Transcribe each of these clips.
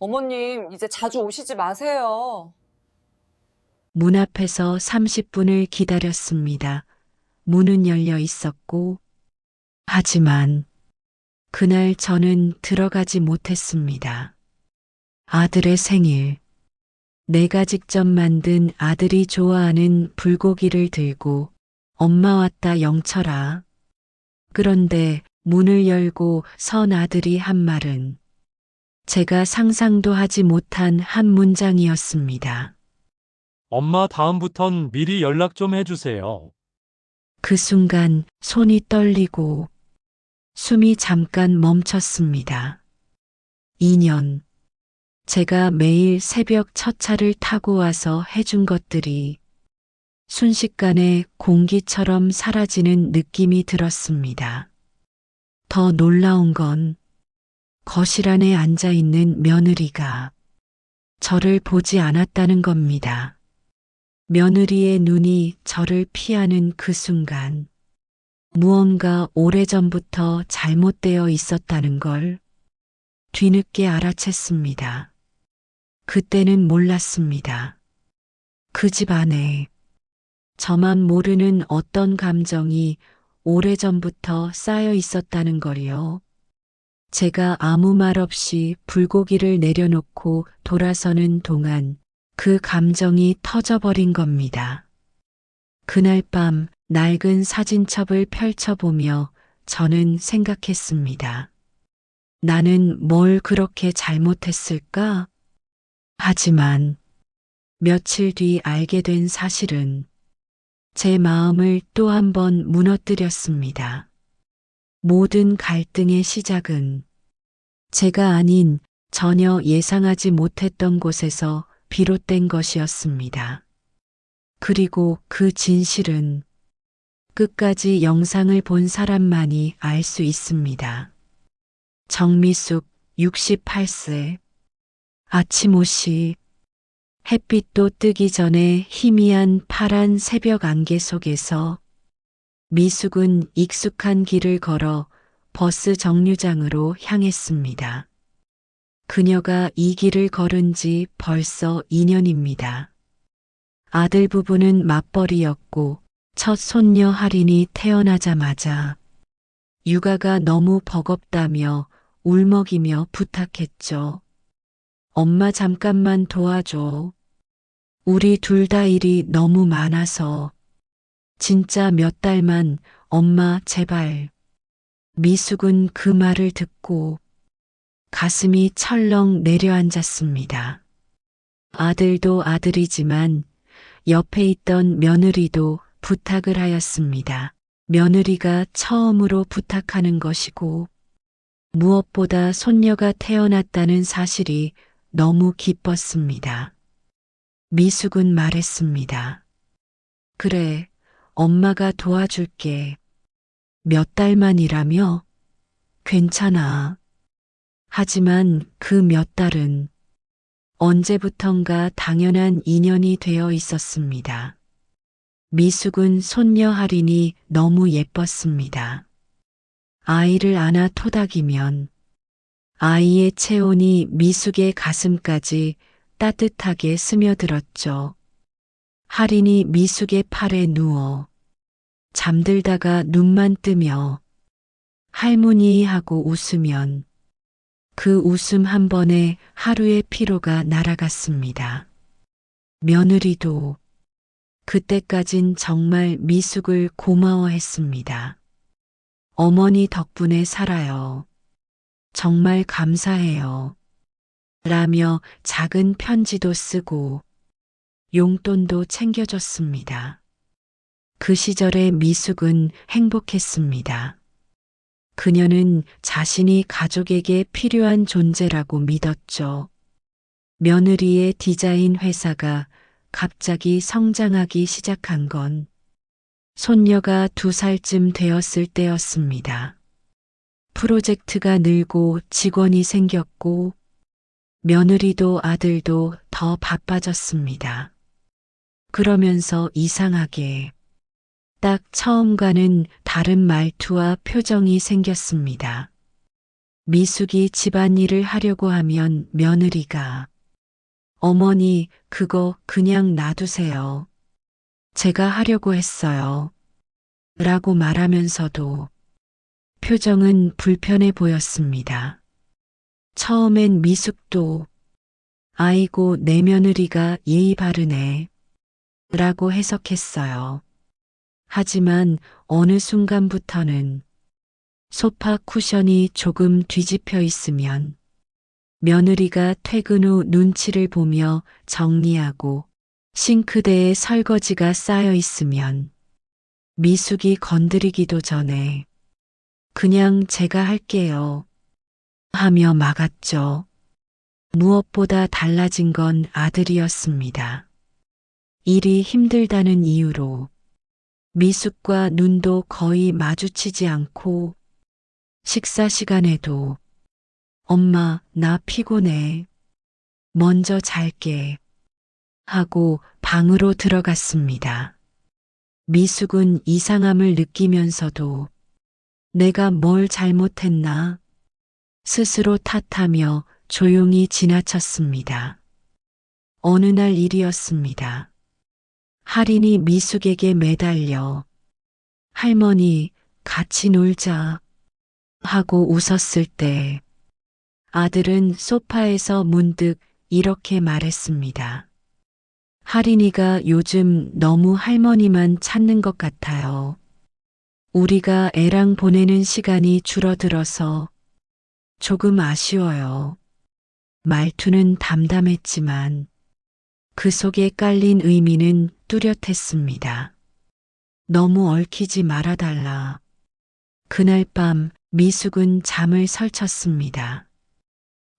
어머님, 이제 자주 오시지 마세요. 문 앞에서 30분을 기다렸습니다. 문은 열려 있었고, 하지만 그날 저는 들어가지 못했습니다. 아들의 생일. 내가 직접 만든 아들이 좋아하는 불고기를 들고 엄마 왔다 영철아. 그런데 문을 열고 선 아들이 한 말은 제가 상상도 하지 못한 한 문장이었습니다. 엄마 다음부턴 미리 연락 좀 해주세요. 그 순간 손이 떨리고 숨이 잠깐 멈췄습니다. 2년. 제가 매일 새벽 첫 차를 타고 와서 해준 것들이 순식간에 공기처럼 사라지는 느낌이 들었습니다. 더 놀라운 건 거실 안에 앉아 있는 며느리가 저를 보지 않았다는 겁니다. 며느리의 눈이 저를 피하는 그 순간 무언가 오래전부터 잘못되어 있었다는 걸 뒤늦게 알아챘습니다. 그때는 몰랐습니다. 그 집 안에 저만 모르는 어떤 감정이 오래전부터 쌓여 있었다는 걸요. 제가 아무 말 없이 불고기를 내려놓고 돌아서는 동안 그 감정이 터져버린 겁니다. 그날 밤 낡은 사진첩을 펼쳐보며 저는 생각했습니다. 나는 뭘 그렇게 잘못했을까? 하지만 며칠 뒤 알게 된 사실은 제 마음을 또 한 번 무너뜨렸습니다. 모든 갈등의 시작은 제가 아닌 전혀 예상하지 못했던 곳에서 비롯된 것이었습니다. 그리고 그 진실은 끝까지 영상을 본 사람만이 알 수 있습니다. 정미숙 68세 아침 5시 햇빛도 뜨기 전에 희미한 파란 새벽 안개 속에서 미숙은 익숙한 길을 걸어 버스 정류장으로 향했습니다. 그녀가 이 길을 걸은 지 벌써 2년입니다. 아들 부부는 맞벌이였고 첫 손녀 할인이 태어나자마자 육아가 너무 버겁다며 울먹이며 부탁했죠. 엄마 잠깐만 도와줘. 우리 둘 다 일이 너무 많아서 진짜 몇 달만 엄마 제발. 미숙은 그 말을 듣고 가슴이 철렁 내려앉았습니다. 아들도 아들이지만 옆에 있던 며느리도 부탁을 하였습니다. 며느리가 처음으로 부탁하는 것이고 무엇보다 손녀가 태어났다는 사실이 너무 기뻤습니다. 미숙은 말했습니다. 그래, 엄마가 도와줄게. 몇 달만이라며? 괜찮아. 하지만 그 몇 달은 언제부턴가 당연한 인연이 되어 있었습니다. 미숙은 손녀 할인이 너무 예뻤습니다. 아이를 안아 토닥이면 아이의 체온이 미숙의 가슴까지 따뜻하게 스며들었죠. 할인이 미숙의 팔에 누워 잠들다가 눈만 뜨며 할머니 하고 웃으면 그 웃음 한 번에 하루의 피로가 날아갔습니다. 며느리도 그때까진 정말 미숙을 고마워했습니다. 어머니 덕분에 살아요. 정말 감사해요. 라며 작은 편지도 쓰고 용돈도 챙겨줬습니다. 그 시절의 미숙은 행복했습니다. 그녀는 자신이 가족에게 필요한 존재라고 믿었죠. 며느리의 디자인 회사가 갑자기 성장하기 시작한 건 손녀가 두 살쯤 되었을 때였습니다. 프로젝트가 늘고 직원이 생겼고 며느리도 아들도 더 바빠졌습니다. 그러면서 이상하게 딱 처음과는 다른 말투와 표정이 생겼습니다. 미숙이 집안일을 하려고 하면 며느리가 어머니, 그거 그냥 놔두세요. 제가 하려고 했어요. 라고 말하면서도 표정은 불편해 보였습니다. 처음엔 미숙도 아이고 내 며느리가 예의 바르네 라고 해석했어요. 하지만 어느 순간부터는 소파 쿠션이 조금 뒤집혀 있으면 며느리가 퇴근 후 눈치를 보며 정리하고 싱크대에 설거지가 쌓여 있으면 미숙이 건드리기도 전에 그냥 제가 할게요 하며 막았죠. 무엇보다 달라진 건 아들이었습니다. 일이 힘들다는 이유로 미숙과 눈도 거의 마주치지 않고 식사 시간에도 엄마, 나 피곤해. 먼저 잘게. 하고 방으로 들어갔습니다. 미숙은 이상함을 느끼면서도 내가 뭘 잘못했나? 스스로 탓하며 조용히 지나쳤습니다. 어느 날 일이었습니다. 할인이 미숙에게 매달려 할머니 같이 놀자 하고 웃었을 때 아들은 소파에서 문득 이렇게 말했습니다. 할인이가 요즘 너무 할머니만 찾는 것 같아요. 우리가 애랑 보내는 시간이 줄어들어서 조금 아쉬워요. 말투는 담담했지만 그 속에 깔린 의미는 뚜렷했습니다. 너무 얽히지 말아달라. 그날 밤 미숙은 잠을 설쳤습니다.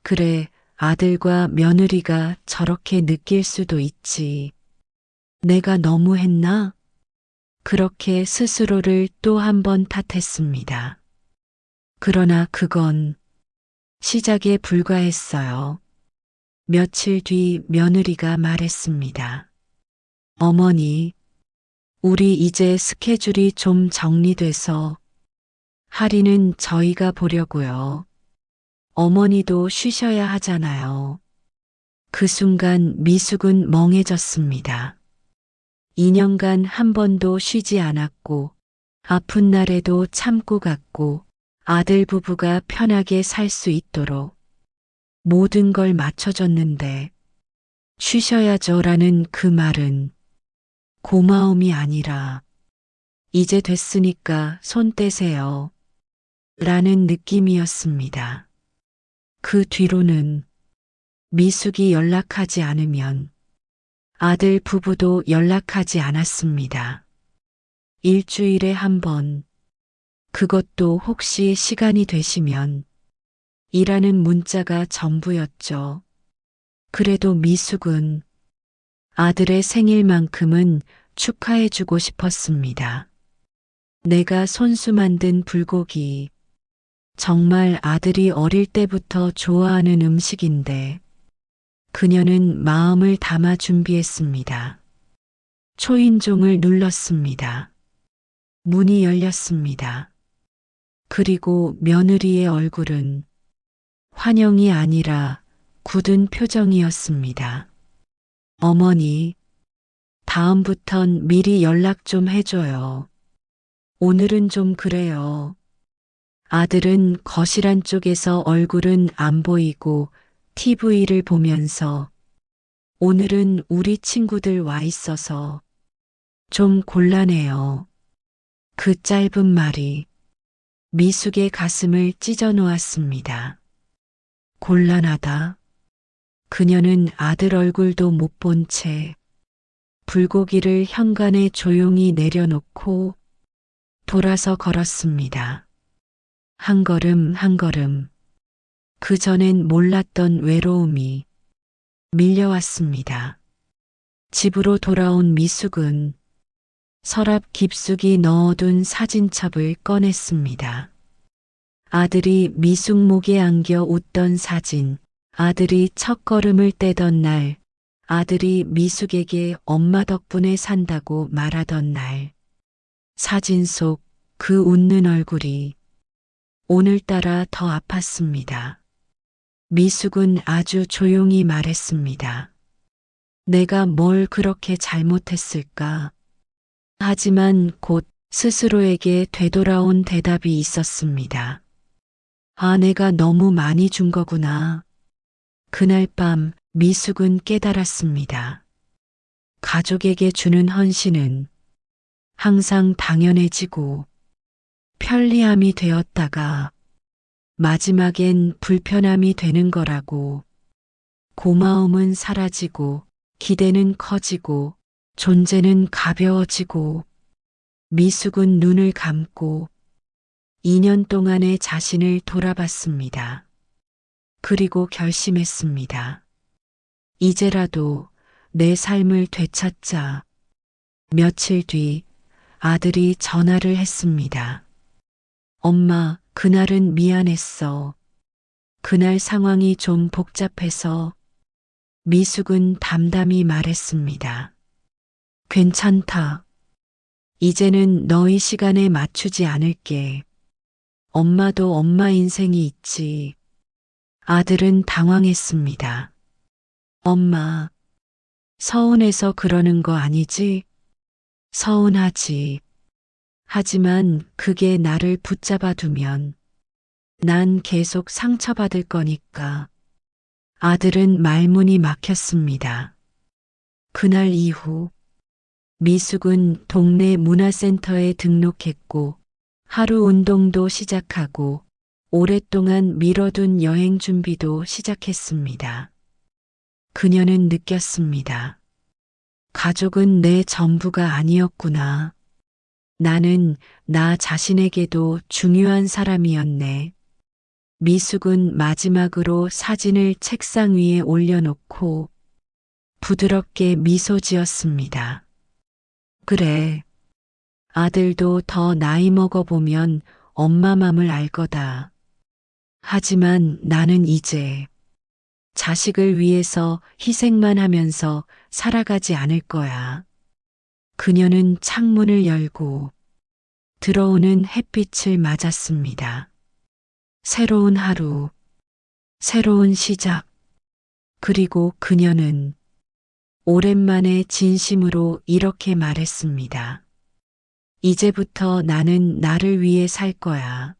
그래, 아들과 며느리가 저렇게 느낄 수도 있지. 내가 너무 했나? 그렇게 스스로를 또 한 번 탓했습니다. 그러나 그건 시작에 불과했어요. 며칠 뒤 며느리가 말했습니다. 어머니, 우리 이제 스케줄이 좀 정리돼서 할인은 저희가 보려고요. 어머니도 쉬셔야 하잖아요. 그 순간 미숙은 멍해졌습니다. 2년간 한 번도 쉬지 않았고 아픈 날에도 참고 갔고 아들 부부가 편하게 살 수 있도록 모든 걸 맞춰줬는데 쉬셔야죠라는 그 말은 고마움이 아니라 이제 됐으니까 손 떼세요. 라는 느낌이었습니다. 그 뒤로는 미숙이 연락하지 않으면 아들 부부도 연락하지 않았습니다. 일주일에 한 번, 그것도 혹시 시간이 되시면 이라는 문자가 전부였죠. 그래도 미숙은 아들의 생일만큼은 축하해주고 싶었습니다. 내가 손수 만든 불고기. 정말 아들이 어릴 때부터 좋아하는 음식인데 그녀는 마음을 담아 준비했습니다. 초인종을 눌렀습니다. 문이 열렸습니다. 그리고 며느리의 얼굴은 환영이 아니라 굳은 표정이었습니다. 어머니, 다음부턴 미리 연락 좀 해줘요. 오늘은 좀 그래요. 아들은 거실 안쪽에서 얼굴은 안 보이고 TV를 보면서 오늘은 우리 친구들 와 있어서 좀 곤란해요. 그 짧은 말이 미숙의 가슴을 찢어 놓았습니다. 곤란하다. 그녀는 아들 얼굴도 못 본 채 불고기를 현관에 조용히 내려놓고 돌아서 걸었습니다. 한 걸음 한 걸음 그 전엔 몰랐던 외로움이 밀려왔습니다. 집으로 돌아온 미숙은 서랍 깊숙이 넣어둔 사진첩을 꺼냈습니다. 아들이 미숙 목에 안겨 웃던 사진, 아들이 첫 걸음을 떼던 날, 아들이 미숙에게 엄마 덕분에 산다고 말하던 날, 사진 속 그 웃는 얼굴이 오늘따라 더 아팠습니다. 미숙은 아주 조용히 말했습니다. 내가 뭘 그렇게 잘못했을까? 하지만 곧 스스로에게 되돌아온 대답이 있었습니다. 아, 내가 너무 많이 준 거구나. 그날 밤 미숙은 깨달았습니다. 가족에게 주는 헌신은 항상 당연해지고 편리함이 되었다가 마지막엔 불편함이 되는 거라고 고마움은 사라지고 기대는 커지고 존재는 가벼워지고 미숙은 눈을 감고 2년 동안의 자신을 돌아봤습니다. 그리고 결심했습니다. 이제라도 내 삶을 되찾자. 며칠 뒤 아들이 전화를 했습니다. 엄마, 그날은 미안했어. 그날 상황이 좀 복잡해서 미숙은 담담히 말했습니다. 괜찮다. 이제는 너희 시간에 맞추지 않을게. 엄마도 엄마 인생이 있지. 아들은 당황했습니다. 엄마, 서운해서 그러는 거 아니지? 서운하지. 하지만 그게 나를 붙잡아 두면 난 계속 상처받을 거니까. 아들은 말문이 막혔습니다. 그날 이후 미숙은 동네 문화센터에 등록했고 하루 운동도 시작하고 오랫동안 미뤄둔 여행 준비도 시작했습니다. 그녀는 느꼈습니다. 가족은 내 전부가 아니었구나. 나는 나 자신에게도 중요한 사람이었네. 미숙은 마지막으로 사진을 책상 위에 올려놓고 부드럽게 미소 지었습니다. 그래. 아들도 더 나이 먹어보면 엄마 맘을 알 거다. 하지만 나는 이제 자식을 위해서 희생만 하면서 살아가지 않을 거야. 그녀는 창문을 열고 들어오는 햇빛을 맞았습니다. 새로운 하루, 새로운 시작. 그리고 그녀는 오랜만에 진심으로 이렇게 말했습니다. 이제부터 나는 나를 위해 살 거야.